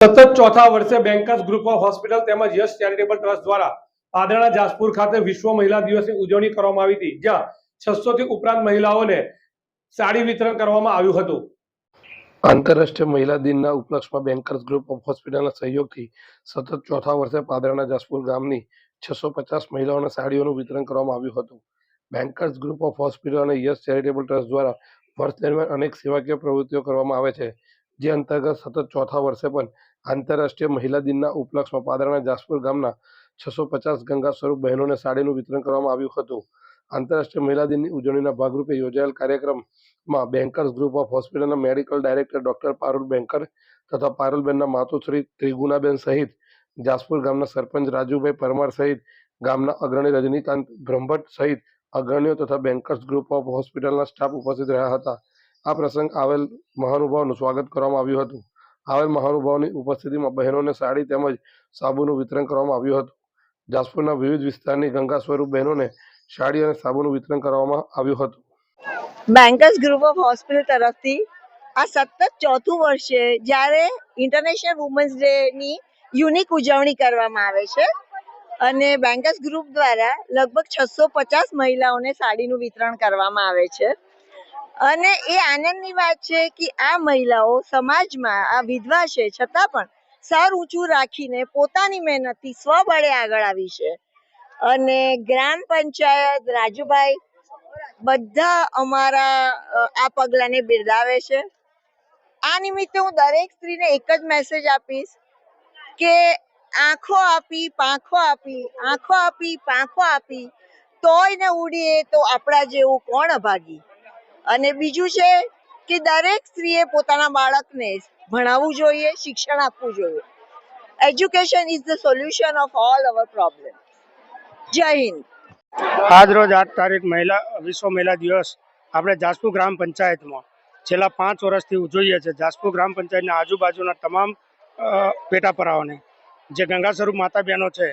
સતત ચોથા વર્ષે બેન્કર્સ ગ્રુપ ઓફ હોસ્પિટલ તેમજ યશ ચેરિટેબલ ટ્રસ્ટ દ્વારા પાદરાના જાસપુર ખાતે વિશ્વ મહિલા દિવસની ઉજવણી કરવામાં આવી હતી, જ્યાં છસો થી ઉપરાંત મહિલાઓને સાડી વિતરણ કરવામાં આવ્યું હતું. આંતરરાષ્ટ્રીય મહિલા દિનના ઉપલક્ષમાં બેન્કર્સ ગ્રુપ ઓફ હોસ્પિટલના સહયોગથી સતત ચોથા વર્ષે પાદરાના જાસપુર ગામની છસો પચાસ મહિલાઓને સાડીઓનું વિતરણ કરવામાં આવ્યું હતું. બેન્કર્સ ગ્રુપ ઓફ હોસ્પિટલ અને યશ ચેરિટેબલ ટ્રસ્ટ દ્વારા વર્ષ દરમિયાન અનેક સેવાકીય પ્રવૃત્તિઓ કરવામાં આવે છે. જે અંતર્ગત સતત ચોથા વર્ષે પણ આંતરરાષ્ટ્રીય મહિલા દિનના ઉપલક્ષમાં પાદરાના જાસપુર ગામના છસો પચાસ ગંગા સ્વરૂપ બહેનોને સાડીનું વિતરણ કરવામાં આવ્યું હતું. આંતરરાષ્ટ્રીય મહિલા દિનની ઉજવણીના ભાગરૂપે યોજાયેલ કાર્યક્રમમાં બેન્કર્સ ગ્રુપ ઓફ હોસ્પિટલના medical director doctor Parul Banker તથા પારુલબેનના માતુશ્રી ત્રિગુણાબેન સહિત જાસપુર ગામના સરપંચ રાજુભાઈ પરમાર સહિત ગામના અગ્રણી રજનીકાંત બ્રહ્મભટ્ટ સહિત અગ્રણીઓ તથા બેંકર્સ ગ્રુપ ઓફ હોસ્પિટલના સ્ટાફ ઉપસ્થિત રહ્યા હતા. આ પ્રસંગ આવેલ મહાનુભાવનું સ્વાગત કરવામાં આવ્યું હતું. આવેલ મહાનુભાવની ઉપસ્થિતિમાં બહેનોને સાડી તેમજ સાબુનું વિતરણ કરવામાં આવ્યું હતું. જાસપુરના વિવિધ વિસ્તારની ગંગા સ્વરૂપ બહેનોને સાડી અને સાબુનું વિતરણ કરવામાં આવ્યું હતું. બેન્કર્સ ગ્રુપ ઓફ હોસ્પિટલ તરફથી આ સતત ચોથું વર્ષ છે જ્યારે ઇન્ટરનેશનલ વુમન્સ ડે ની યુનિક ઉજવણી કરવામાં આવે છે અને બેન્કર્સ ગ્રુપ દ્વારા લગભગ છસો પચાસ મહિલાઓને સાડીનું વિતરણ કરવામાં આવે છે. અને એ આનંદની વાત છે કે આ મહિલાઓ સમાજમાં આ વિધવા છે, છતાં પણ સર ઊંચું રાખીને પોતાની મહેનતથી સ્વબળે આગળ આવી છે. અને ગ્રામ પંચાયત રાજુભાઈ બધા અમારા આ પગલાંને બિરદાવે છે. આ નિમિત્તે હું દરેક સ્ત્રીને એક જ મેસેજ આપીશ કે આંખો આપી, પાંખો આપી, આંખો આપી, પાંખો આપી, તોય ને ઉડીએ તો આપણા જેવું કોણ અભાગી? અને બીજું છે કે દરેક સ્ત્રીએ પોતાના બાળકને ભણાવવું જોઈએ, શિક્ષણ આપવું જોઈએ. Education is the solution of all our problem જય હિન્દ. આજ રોજ આઠ તારીખ મહિલા, વિશ્વ મહિલા દિવસ આપણે જાસપુર ગ્રામ પંચાયતમાં છેલ્લા પાંચ વર્ષથી ઉજવીએ છીએ. જાસપુર ગ્રામ પંચાયતના આજુબાજુના તમામ પેટાપરાઓને જે ગંગા સ્વરૂપ માતા બહેનો છે,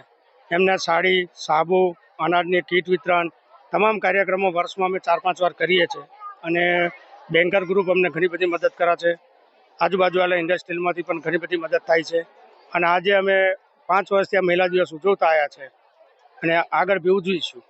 એમને સાડી, સાબુ, અનાજની કીટ વિતરણ, તમામ કાર્યક્રમો વર્ષમાં અમે ચાર પાંચ વાર કરીએ છીએ. અને બેન્કર ગ્રુપ અમને ઘણી બધી મદદ કરે છે. આજુબાજુવાળા ઇન્ડસ્ટ્રીમાંથી પણ ઘણી બધી મદદ થાય છે. અને આજે અમે પાંચ વર્ષથી આ મહિલા દિવસ ઉજવતા આવ્યા છે. અને આગળ બી ઉજવીશું.